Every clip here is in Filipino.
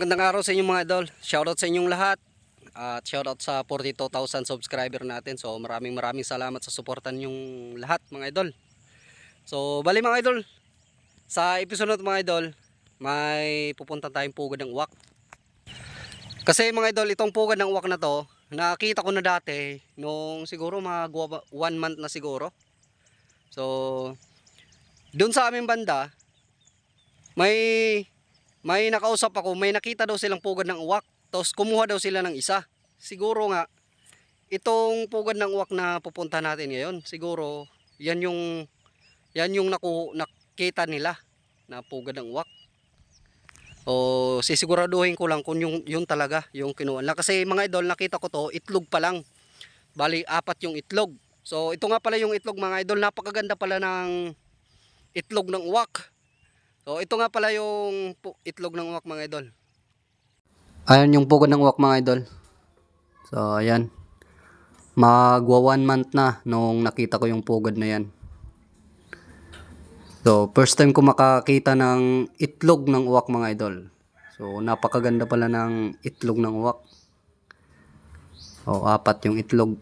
Magandang araw sa inyong mga idol. Shoutout sa inyong lahat. At shoutout sa 42,000 subscriber natin. So maraming maraming salamat sa suportan yung lahat mga idol. So bali mga idol, sa episode na to, mga idol, may pupunta tayong pugad ng uwak. Kasi mga idol, itong pugad ng uwak na to, nakita ko na dati nung siguro mga one month na siguro. So, dun sa aming banda, may may nakausap ako, may nakita daw silang pugad ng uwak. Tapos kumuha daw sila ng isa. Siguro nga, itong pugad ng uwak na pupunta natin ngayon, siguro, yan yung, yan yung naku, nakita nila na pugad ng uwak. O sisiguraduhin ko lang kung yung, yun talaga, yung kinuha nila. Kasi mga idol, nakita ko to, itlog pa lang. Bali, apat yung itlog. So, ito nga pala yung itlog mga idol. Napakaganda pala ng itlog ng uwak. So ito nga pala yung itlog ng uwak mga idol. Ayan yung pugad ng uwak mga idol. So ayan. Magwa one month na nung nakita ko yung pugad na yan. So first time ko makakita ng itlog ng uwak mga idol. So napakaganda pala ng itlog ng uwak. O apat yung itlog.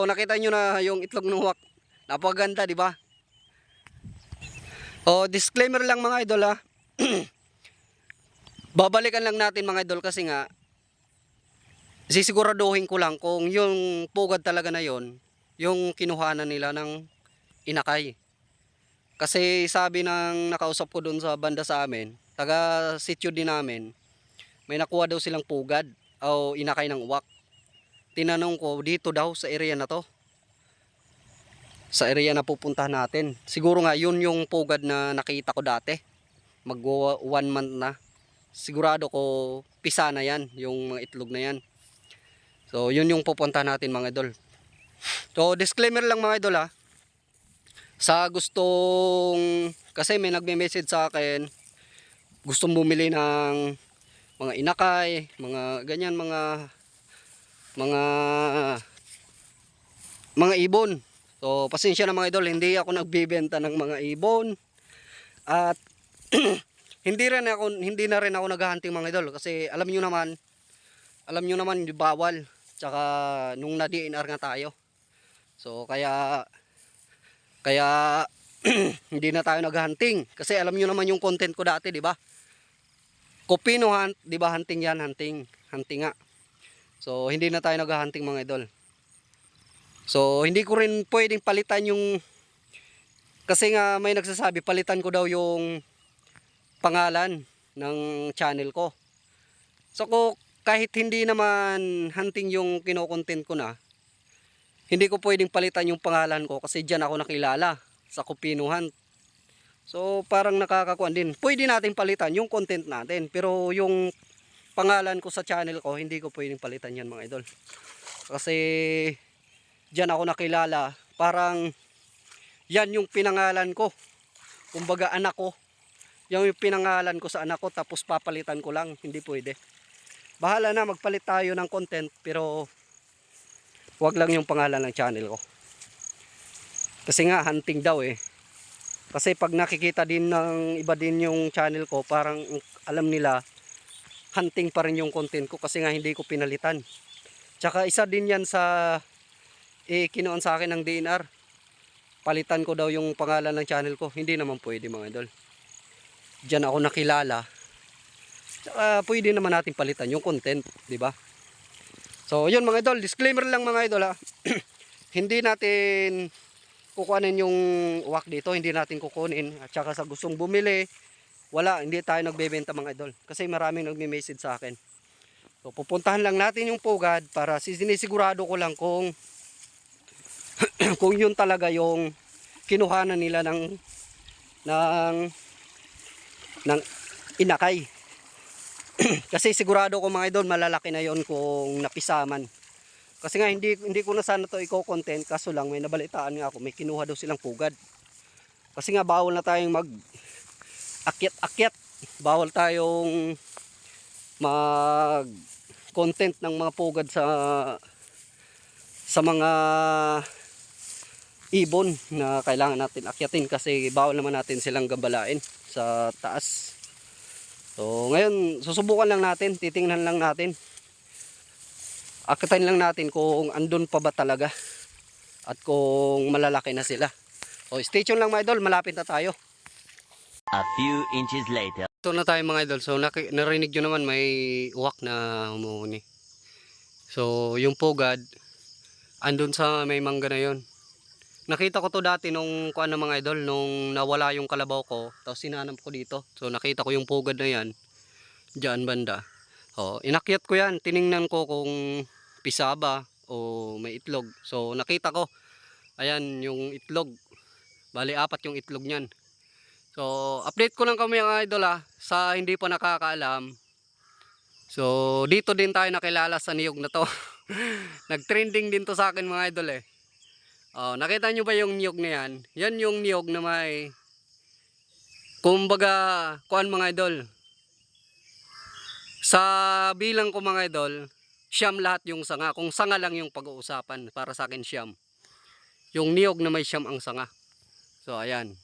So nakita nyo na yung itlog ng uwak. Napakaganda, di ba? O disclaimer lang mga idol ha. Babalikan lang natin mga idol kasi nga sisiguraduhin ko lang kung yung pugad talaga na yon yung kinuhanan nila ng inakay. Kasi sabi ng nakausap ko doon sa banda sa amin, taga sityo din namin, may nakuha daw silang pugad o inakay ng uwak tinanong ko dito daw sa area na to. Sa area na pupuntahan natin. Siguro nga yun yung pugad na nakita ko dati. Mag one month na. Sigurado ko pisa na yan, yung mga itlog na yan. So yun yung pupuntahan natin mga idol. So disclaimer lang mga idol ha. Sa gustong, kasi may nagme-message sa akin, gustong bumili ng mga inakay, mga ganyan, mga mga mga ibon. So pasensya na mga idol, hindi ako nagbebenta ng mga ibon. At hindi rin ako hindi na rin ako naghahunting mga idol kasi alam niyo naman alam niyo naman bawal. Tsaka nung na-DNR nga tayo. So kaya kaya hindi na tayo naghahunting kasi alam niyo naman yung content ko dati, di ba? Kopino hunt, di ba hunting yan, hunting, hunting nga. So, hindi na tayo naghahunting mga idol. So, hindi ko rin pwedeng palitan yung kasi nga may nagsasabi palitan ko daw yung pangalan ng channel ko. So, ko kahit hindi naman hunting yung kino-content ko na, hindi ko pwedeng palitan yung pangalan ko kasi diyan ako nakilala sa Kupino Hunt. So, parang nakakakuan din. Pwede natin palitan yung content natin, pero yung pangalan ko sa channel ko, hindi ko pwedeng palitan yan mga idol. Kasi diyan ako nakilala, parang yan yung pinangalan ko. Kumbaga anak ko. Yan yung pinangalan ko sa anak ko tapos papalitan ko lang, hindi pwede. Bahala na magpalit tayo ng content pero wag lang yung pangalan ng channel ko. Kasi nga hunting daw eh. Kasi pag nakikita din ng iba din yung channel ko, parang alam nila hunting pa rin yung content ko kasi nga hindi ko pinalitan. Tsaka isa din yan sa eh, sa akin ng DNR. Palitan ko daw yung pangalan ng channel ko. Hindi naman pwede mga idol. Diyan ako nakilala. Tsaka pwede naman natin palitan yung content, di ba? So, yun mga idol, disclaimer lang mga idol ha. hindi natin kukuhanin yung uwak dito, hindi natin kukunin. At saka sa gustong bumili, wala, hindi tayo nagbebenta mga idol. Kasi maraming nagme-message sa akin. So, pupuntahan lang natin yung pugad para sinisigurado ko lang kung kung yun talaga yung kinuhanan nila ng ng ng inakay. Kasi sigurado ko mga idol malalaki na yon kung napisaman. Kasi nga hindi hindi ko na sana to i-content kaso lang may nabalitaan nga ako may kinuha daw silang pugad. Kasi nga bawal na tayong mag akyat-akyat. Bawal tayong mag content ng mga pugad sa sa mga ibon na kailangan natin akyatin kasi bawal naman natin silang gabalain sa taas. So ngayon susubukan lang natin, titingnan lang natin. Akitain lang natin kung andun pa ba talaga at kung malalaki na sila. So stay tuned lang mga idol, malapit na tayo. A few inches later. Ito na tayo mga idol. So narinig nyo naman may uwak na humuhuni. So yung pugad, andun sa may mangga na yon. Nakita ko to dati nung kuan mga idol, nung nawala yung kalabaw ko, tapos sinanap ko dito. So nakita ko yung pugad na yan, dyan banda. Oh, inakyat ko yan, tiningnan ko kung pisaba o may itlog. So nakita ko, ayan yung itlog. Bali apat yung itlog niyan. So, update ko lang kami mga idol ah, sa hindi pa nakakaalam. So, dito din tayo nakilala sa niyog na to. Nag-trending din to sa akin mga idol eh. Oh, nakita nyo ba yung niyog na yan? Yan yung niyog na may kumbaga, kuan mga idol. Sa bilang ko mga idol, siyam lahat yung sanga. Kung sanga lang yung pag-uusapan, para sa akin siyam. Yung niyog na may siyam ang sanga. So, ayan.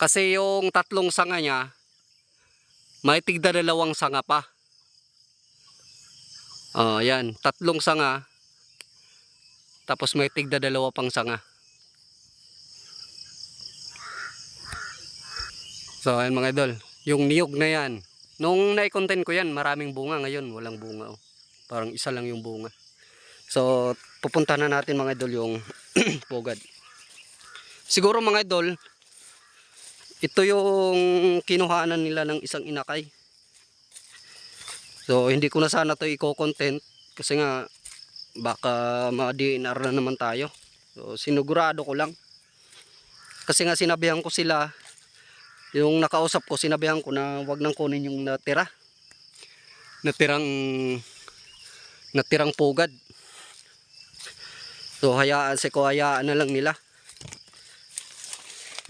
Kasi yung tatlong sanga niya, may tigda dalawang sanga pa. Oh, yan. Tatlong sanga. Tapos may tigda dalawa pang sanga. So, ayan mga idol. Yung niyog na yan. Nung nai-content ko yan, maraming bunga. Ngayon, walang bunga. Oh. Parang isa lang yung bunga. So, pupunta na natin mga idol yung pugad. Siguro mga idol, ito yung kinuhanan nila ng isang inakay. So hindi ko na sana to i-content kasi nga baka ma-DNR na naman tayo. So sinugurado ko lang. Kasi nga sinabihan ko sila yung nakausap ko sinabihan ko na wag nang kunin yung natira. Natirang natirang pugad. So hayaan si ko hayaan na lang nila.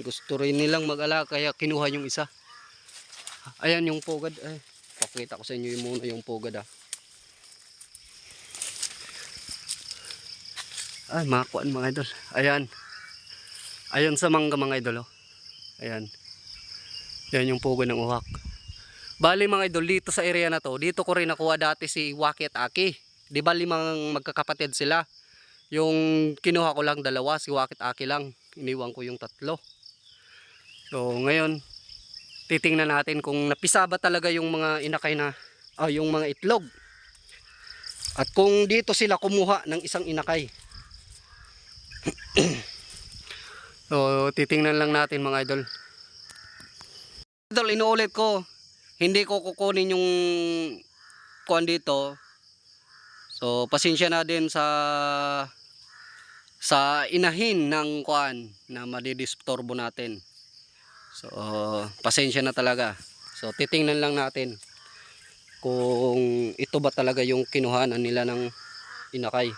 Gusto rin nilang mag-ala kaya kinuha yung isa. Ayan yung pugad. Ay, pakita ko sa inyo yung muna yung pugad ah. Ay, makuan mga idol. Ayan. Ayan sa mangga mga idol oh. Ayan. Yan yung pugad ng uhak. Bali mga idol, dito sa area na to, dito ko rin nakuha dati si Waki Aki. Di ba limang magkakapatid sila? Yung kinuha ko lang dalawa, si Waki Aki lang. Iniwan ko yung tatlo. So ngayon, titingnan natin kung napisa ba talaga yung mga inakay na, ah, yung mga itlog. At kung dito sila kumuha ng isang inakay. so titingnan lang natin mga idol. Idol, inuulit ko, hindi ko kukunin yung kuan dito. So pasensya na din sa sa inahin ng kuan na madidisturbo natin. So, pasensya na talaga. So, titingnan lang natin kung ito ba talaga yung kinuhanan nila ng inakay.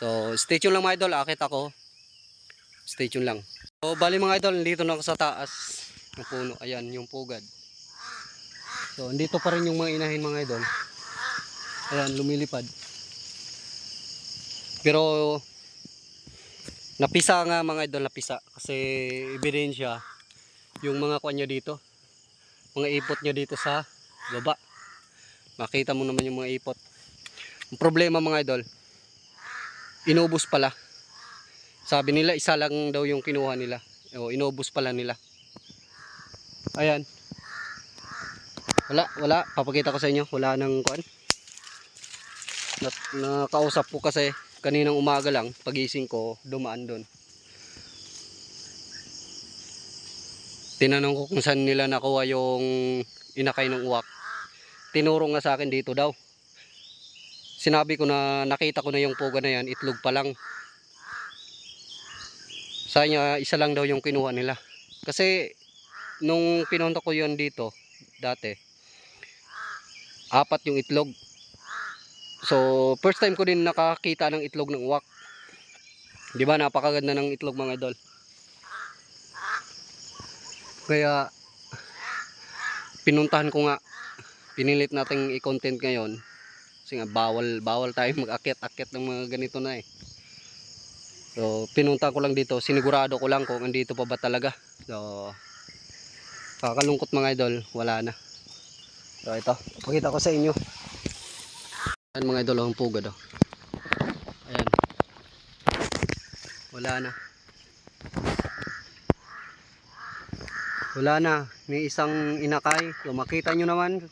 So, stay tuned lang mga idol. Akit ako. Stay tuned lang. So, bali mga idol, dito na ako sa taas ng puno. Ayan, yung pugad. So, dito pa rin yung mga inahin mga idol. Ayan, lumilipad. Pero, napisa nga mga idol, napisa. Kasi, ebidensya, yung mga kuan niya dito. Mga ipot niya dito sa baba. Makita mo naman yung mga ipot. Ang problema mga idol inubos pala. Sabi nila isa lang daw yung kinuha nila. O inubos pala nila. Ayan. Wala wala. Papakita ko sa inyo. Wala nang kuan na, nakausap ko kasi kaninang umaga lang pagising ko dumaan doon tinanong ko kung saan nila nakuha yung inakay ng uwak. Tinuro nga sa akin dito daw. Sinabi ko na nakita ko na yung puga na yan, itlog pa lang. Sa niya, isa lang daw yung kinuha nila. Kasi nung pinunta ko yon dito, dati, apat yung itlog. So, first time ko din nakakita ng itlog ng uwak. Di ba napakaganda ng itlog mga idol. Kaya pinuntahan ko nga pinilit nating i-content ngayon kasi nga bawal bawal tayo mag-akit-akit ng mga ganito na eh. So pinunta ko lang dito, sinigurado ko lang kung andito pa ba talaga. So kakalungkot mga idol, wala na. So ito, pakita ko sa inyo. Ayan mga idol, ang pugad oh. Ayan. Wala na. Wala na. May isang inakay. So, makita nyo naman.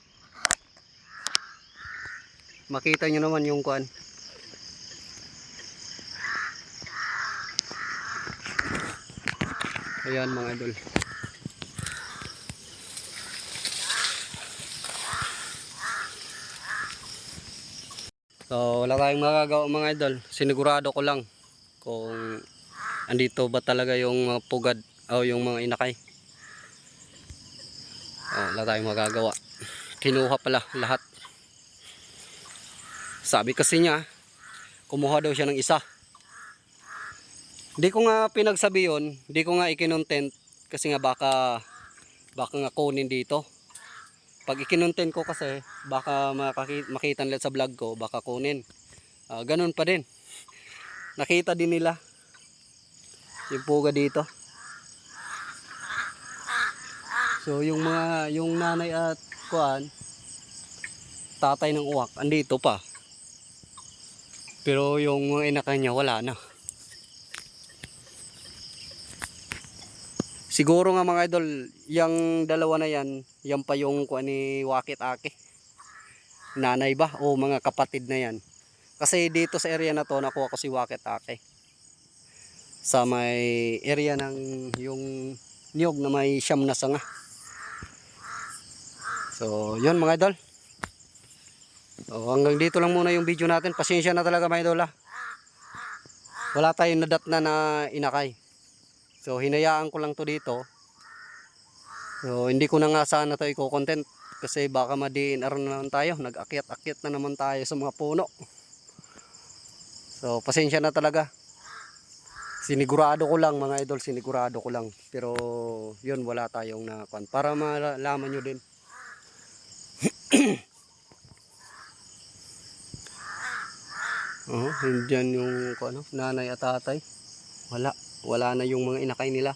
Makita nyo naman yung kuan. Ayan mga idol. So, wala tayong magagawa mga idol. Sinigurado ko lang kung andito ba talaga yung mga pugad o yung mga inakay. Oh, wala tayong magagawa. Kinuha pala lahat. Sabi kasi niya, kumuha daw siya ng isa. Hindi ko nga pinagsabi yun, hindi ko nga ikinontent kasi nga baka baka nga kunin dito. Pag ikinontent ko kasi, baka makaki- makita nila sa vlog ko, baka kunin. Ah, ganun pa din. Nakita din nila yung puga dito. So yung mga yung nanay at kuan tatay ng uwak andito pa. Pero yung mga inaka niya wala na. Siguro nga mga idol, yung dalawa na yan, yan pa yung kuan ni Wakit Ake. Nanay ba o mga kapatid na yan. Kasi dito sa area na to nakuha ko si Wakit Ake. Sa may area ng yung niyog na may siyam na sanga. So, yun mga idol. So, hanggang dito lang muna yung video natin. Pasensya na talaga mga idol ha. Wala tayong nadat na na inakay. So, hinayaan ko lang to dito. So, hindi ko na nga sana to i-content. Kasi baka ma-DNR na naman tayo. Nag-akyat-akyat na naman tayo sa mga puno. So, pasensya na talaga. Sinigurado ko lang mga idol, sinigurado ko lang. Pero, yun, wala tayong nakuan. Para malaman nyo din. Oh, hindi yan yung ano, nanay at tatay. Wala. Wala na yung mga inakay nila.